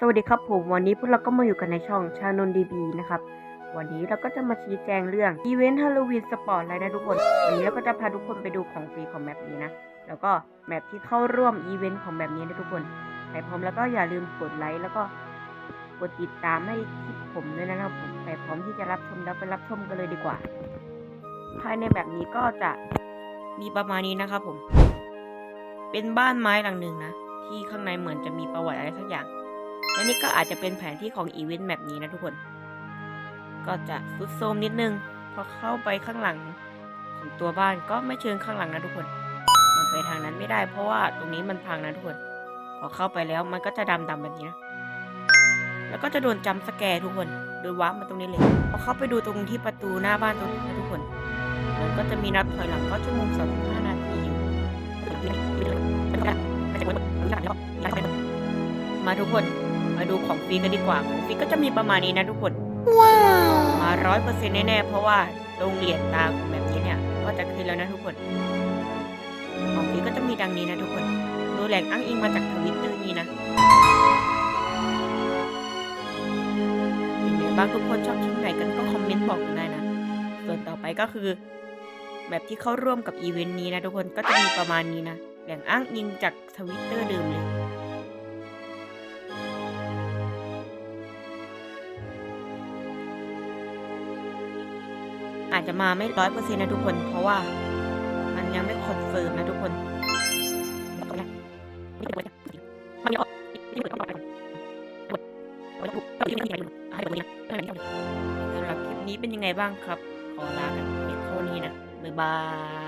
สวัสดีครับผมวันนี้พวกเราก็มาอยู่กันในช่องชานนดีบีนะครับ วันนี้เราก็จะมาชี้แจงเรื่องอีเวนต์ฮาโลวีนสปอร์ตไลท์นะทุกคน วันนี้เราก็จะพาทุกคนไปดูของฟรีของแมปนี้นะ แล้วก็แมปที่เข้าร่วมอีเวนต์ของแบบนี้นะทุกคนใครพร้อมแล้วก็อย่าลืมกดไลค์แล้วก็กดติดตามให้คลิปผมด้วยนะครับผมใครพร้อมที่จะรับชมแล้วไปรับชมกันเลยดีกว่า ภายในแบบนี้ก็จะมีประมาณนี้นะครับผม เป็นบ้านไม้หลังหนึ่งนะที่ข้างในเหมือนจะมีประวัติอะไรสักอย่าง และนี่ก็อาจจะเป็นแผนที่ของอีเวนต์แบบนี้นะทุกคน ก็จะซุดโทมนิดนึง พอเข้าไปข้างหลังของตัวบ้านก็ไม่เชิงข้างหลังนะทุกคน มันไปทางนั้นไม่ได้ เพราะว่าตรงนี้มันพังนะทุกคน พอเข้าไปแล้วมันก็จะดำดำแบบนี้นะ แล้วก็จะโดนจำสแกร์ทุกคน โดยวับมาตรงนี้เลย พอเข้าไปดูตรงที่ประตูหน้าบ้านตรงนี้นะทุกคน มันก็จะมีนับถอยหลังก็ชั่วโมงสามสิบห้านาทีอยู่มาทุกคน ดูของฟรีกันดีกว่าของฟรีก็จะมีประมาณนี้นะทุกคนมาร้อยเปอร์เซ็นต์แน่ๆเพราะว่าโรงเหรียญตาของแบบนี้เนี่ยก็จะขึ้นแล้วนะทุกคน ของฟรีก็จะมีดังนี้นะทุกคนดูแหล่งอ้างอิงมาจากทวิตเตอร์นี้นะเป็นไงบ้างทุกคนชอบชิ้นไหนกันก็คอมเมนต์บอกกันได้นะ ส่วนต่อไปก็คือ แบบที่เข้าร่วมกับอีเวนต์นี้นะทุกคนก็จะมีประมาณนี้นะแหล่งอ้างอิงจากทวิตเตอร์เดิมเลย อาจจะมาไม่ร้อยเปอร์เซ็นต์นะทุกคน เพราะว่า มันยังไม่คอนเฟิร์มนะทุกคนสำหรับคลิปนี้เป็นยังไงบ้างครับ ขอลากันเพียงเท่านี้นะบ๊ายบาย